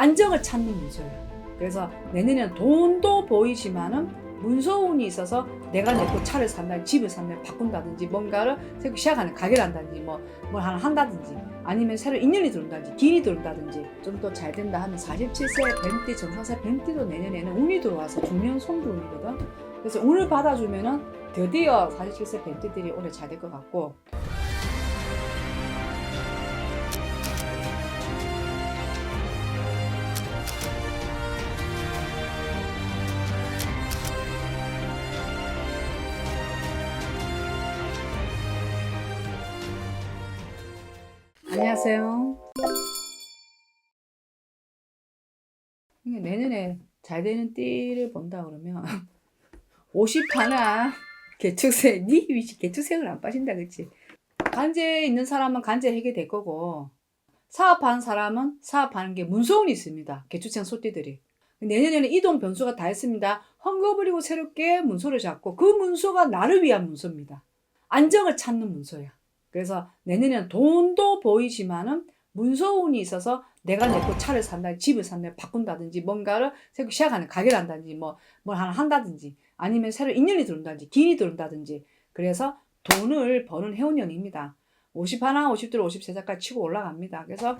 안정을 찾는 문서예요. 그래서 내년에는 돈도 보이지만은 문서운이 있어서 내가 내거 차를 산다, 집을 산다, 바꾼다든지 뭔가를 새로 시작하는 가게를 한다든지 뭐, 뭘 하나 한다든지 아니면 새로 인연이 들어온다든지 기인이 들어온다든지 좀 더 잘 된다 하면 47세 뱀띠 정사세 뱀띠도 내년에는 운이 들어와서 중년 송주운이거든. 그래서 운을 받아주면은 드디어 47세 뱀띠들이 올해 잘 될 것 같고 안녕하세요. 내년에 잘 되는 띠를 본다 그러면 50 하나 개축생 네 위치 개축생을 안 빠진다 그치? 간제 있는 사람은 간제 해결될 거고 사업하는 사람은 사업하는 게 문서운이 있습니다. 개축생 소띠들이. 내년에는 이동 변수가 다 있습니다. 헝거버리고 새롭게 문서를 잡고 그 문서가 나를 위한 문서입니다. 안정을 찾는 문서야. 그래서 내년에는 돈도 보이지만은 문서운이 있어서 내가 내거 차를 산다, 집을 산다, 바꾼다든지 뭔가를 새로 시작하는 가게를 한다든지 뭐, 뭘 하나 한다든지 아니면 새로 인연이 들어온다든지 기인이 들어온다든지 그래서 돈을 버는 해운년입니다. 50 하나, 50들, 53살까지 치고 올라갑니다. 그래서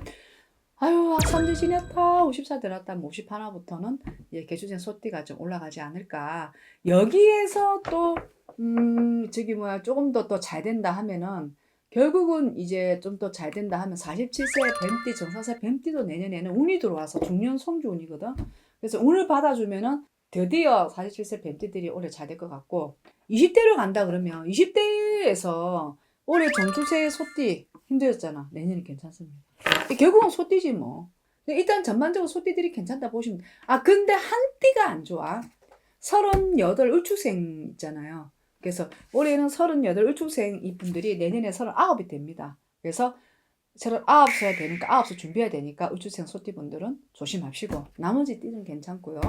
아유 학삼지 지냈다 54 들었다 50 하나부터는 이제 개주생 소띠가 좀 올라가지 않을까 여기에서 또 음, 저기 뭐야 조금 더 또 잘 된다 하면은 결국은 이제 좀 더 잘 된다 하면 47세 뱀띠 정사세 뱀띠도 내년에는 운이 들어와서 중년 송주운이거든. 그래서 운을 받아주면은 드디어 47세 뱀띠들이 올해 잘 될 것 같고 20대로 간다 그러면 20대에서 올해 정주세 소띠 힘들었잖아. 내년에 괜찮습니다. 결국은 소띠지 뭐. 일단 전반적으로 소띠들이 괜찮다 보시면 돼. 아 근데 한 띠가 안 좋아. 38 을축생 있잖아요. 그래서 올해는 38 을축생 이분들이 내년에 39이 됩니다. 그래서 39세가 되니까 9수 준비해야 되니까 을축생 소띠분들은 조심하시고 나머지 띠는 괜찮고요.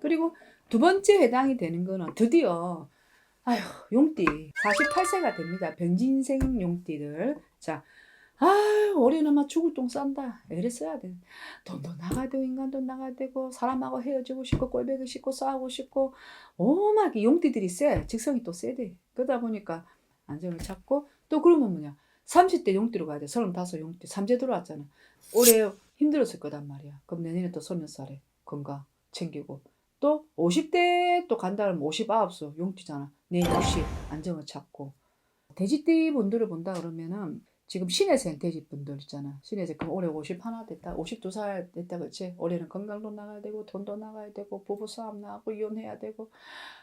그리고 두 번째 해당이 되는 거는 드디어 아휴 용띠 48세가 됩니다. 병진생 용띠들. 자, 아 올해는 막 죽을 똥 싼다. 애를 써야 돼. 돈도 나가야 되고 인간도 나가야 되고 사람하고 헤어지고 싶고 꼴배기 싶고 싸우고 싶고 오마게 용띠들이 세. 직성이 또 세대. 그러다 보니까 안정을 찾고 또 그러면 뭐냐 30대 용띠로 가야 돼. 35 용띠 삼재 들어왔잖아. 올해 힘들었을 거단 말이야. 그럼 내년에 또 30살에 건강 챙기고 또 50대 또 간다 그러면 59수 용띠잖아. 내60 안정을 찾고 돼지띠 분들을 본다 그러면은 지금 신혜생 돼지 분들 있잖아. 신혜생 그럼 올해 50 하나 됐다. 52살 됐다 그렇지. 올해는 건강도 나가야 되고 돈도 나가야 되고 부부 싸움 나고 이혼해야 되고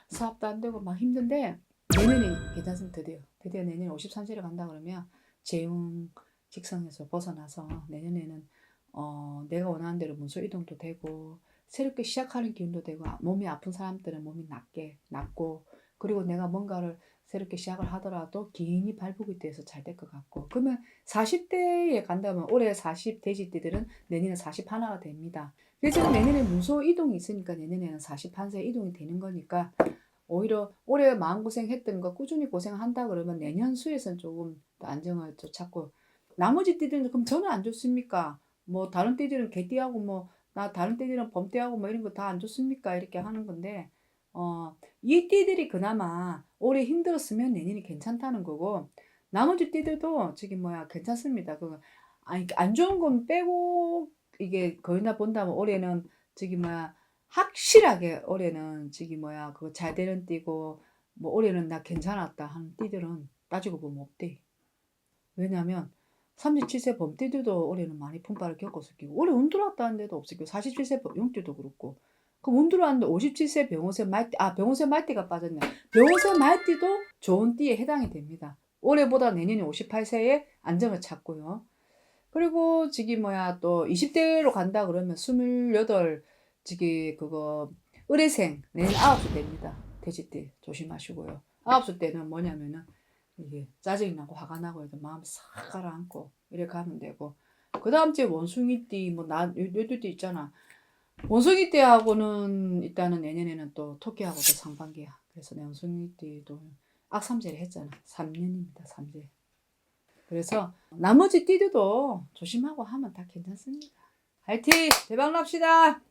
사업도 안 되고 막 힘든데 내년이 괜찮습니다. 드디어 드디어 내년 53세를 간다 그러면 재ung 직성에서 벗어나서 내년에는 어, 내가 원하는 대로 문서 이동도 되고 새롭게 시작하는 기운도 되고 아, 몸이 아픈 사람들은 몸이 낫게 낫고 그리고 내가 뭔가를 새롭게 시작을 하더라도 기인이 발복이 돼서 잘 될 것 같고 그러면 40대에 간다면 올해 40 돼지띠들은 내년에 40 하나가 됩니다. 그래서 내년에 문서 이동이 있으니까 내년에는 41세 이동이 되는 거니까 오히려 올해 마음고생 했던 거 꾸준히 고생한다 그러면 내년 수에서는 조금 더 안정을 좀 찾고 나머지 띠들은 그럼 저는 안 좋습니까? 뭐 다른 띠들은 개띠하고 뭐 나 다른 띠들은 범띠하고 뭐 이런 거 다 안 좋습니까? 이렇게 하는 건데 어, 이 띠들이 그나마 올해 힘들었으면 내년이 괜찮다는 거고 나머지 띠들도 저기 뭐야 괜찮습니다. 그 아니 안 좋은 건 빼고 이게 거의 다 본다면 올해는 저기 뭐야 확실하게 올해는 저기 뭐야 그거 잘 되는 띠고 뭐 올해는 나 괜찮았다 하는 띠들은 따지고 보면 없대. 왜냐면 37세 범띠들도 올해는 많이 풍파를 겪었을 거고 올해 운 들어왔다는 데도 없을 거고 47세 용띠도 그렇고 운 들어왔는데 57세 병호세 말띠 아 병호세 말띠가 빠졌네. 병호세 말띠도 좋은 띠에 해당이 됩니다. 올해보다 내년에 58세에 안정을 찾고요. 그리고 저기 뭐야 또 20대로 간다 그러면 28 저기 그거 의뢰생 내년 9수 됩니다. 돼지띠 조심하시고요. 9수 때는 뭐냐면은 이게 짜증이 나고 화가 나고 해도 마음 싹 가라앉고 이렇게 하면 되고. 그 다음 주에 원숭이띠 뭐나 요요띠 있잖아 원숭이 띠하고는 일단은 내년에는 또 토끼하고도 상반기야 그래서 내 원숭이띠도 악삼재를 했잖아 3년입니다 3재 그래서 나머지 띠들도 조심하고 하면 다 괜찮습니다 화이팅! 대박 납시다!